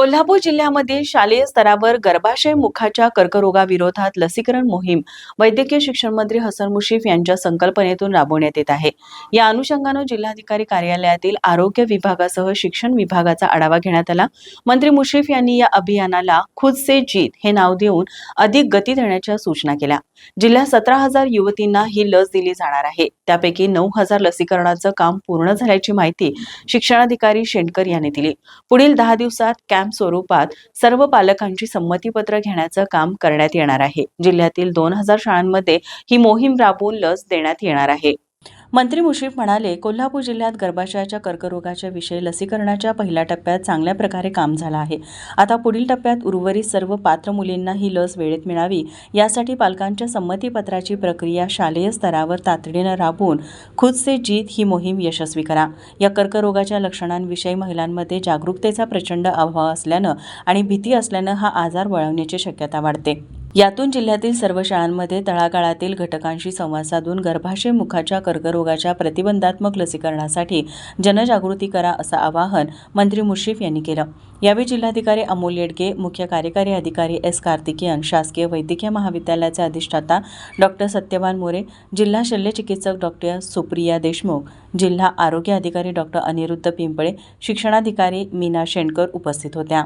कोल्हापूर जिल्ह्यामध्ये शालेय स्तरावर गर्भाशय मुखाच्या कर्करोगाविरोधात लसीकरण मोहीम वैद्यकीय शिक्षण मंत्री हसन मुशीफ यांच्या संकल्पनेतून राबवण्यात येत आहे. या अनुषंगानं जिल्हाधिकारी कार्यालयातील आरोग्य विभागासह शिक्षण विभागाचा आढावा घेण्यात आला. मंत्री मुशीफ यांनी या अभियानाला खुद से जीत हे नाव देऊन अधिक गती देण्याच्या सूचना केल्या. जिल्ह्यात सतरा हजार युवतींना ही लस दिली जाणार आहे. त्यापैकी नऊ हजार लसीकरणाचं काम पूर्ण झाल्याची माहिती शिक्षणाधिकारी शेंडकर यांनी दिली. पुढील दहा दिवसात कॅम्प स्वरूपात सर्व पालकांची संमतीपत्र घेण्याचं काम करण्यात येणार आहे. जिल्ह्यातील दोन हजार शाळांमध्ये ही मोहीम राबवून लस देण्यात येणार आहे. मंत्री मुश्रीफ म्हणाले कोल्हापूर जिल्ह्यात गर्भाशयाच्या कर्करोगाच्या विषयी लसीकरणाच्या पहिल्या टप्प्यात चांगल्या प्रकारे काम झालं आहे. आता पुढील टप्प्यात उर्वरित सर्व पात्र मुलींना ही लस वेळेत मिळावी यासाठी पालकांच्या संमतीपत्राची प्रक्रिया शालेय स्तरावर तातडीनं राबवून खुद से जीत ही मोहीम यशस्वी करा. या कर्करोगाच्या लक्षणांविषयी महिलांमध्ये जागरूकतेचा प्रचंड अभाव असल्यानं आणि भीती असल्यानं हा आजार वळवण्याची शक्यता वाढते. यातून जिल्ह्यातील सर्व शाळांमध्ये तळागाळातील घटकांशी संवाद साधून गर्भाशय मुखाच्या कर्करोगाच्या प्रतिबंधात्मक लसीकरणासाठी जनजागृती करा असं आवाहन मंत्री मुश्रीफ यांनी केलं. यावेळी जिल्हाधिकारी अमोल येडगे मुख्य कार्यकारी अधिकारी एस कार्तिकेयन शासकीय वैद्यकीय महाविद्यालयाचे अधिष्ठाता डॉक्टर सत्यवान मोरे जिल्हा शल्यचिकित्सक डॉक्टर सुप्रिया देशमुख जिल्हा आरोग्य अधिकारी डॉक्टर अनिरुद्ध पिंपळे शिक्षणाधिकारी मीना शेंडकर उपस्थित होत्या.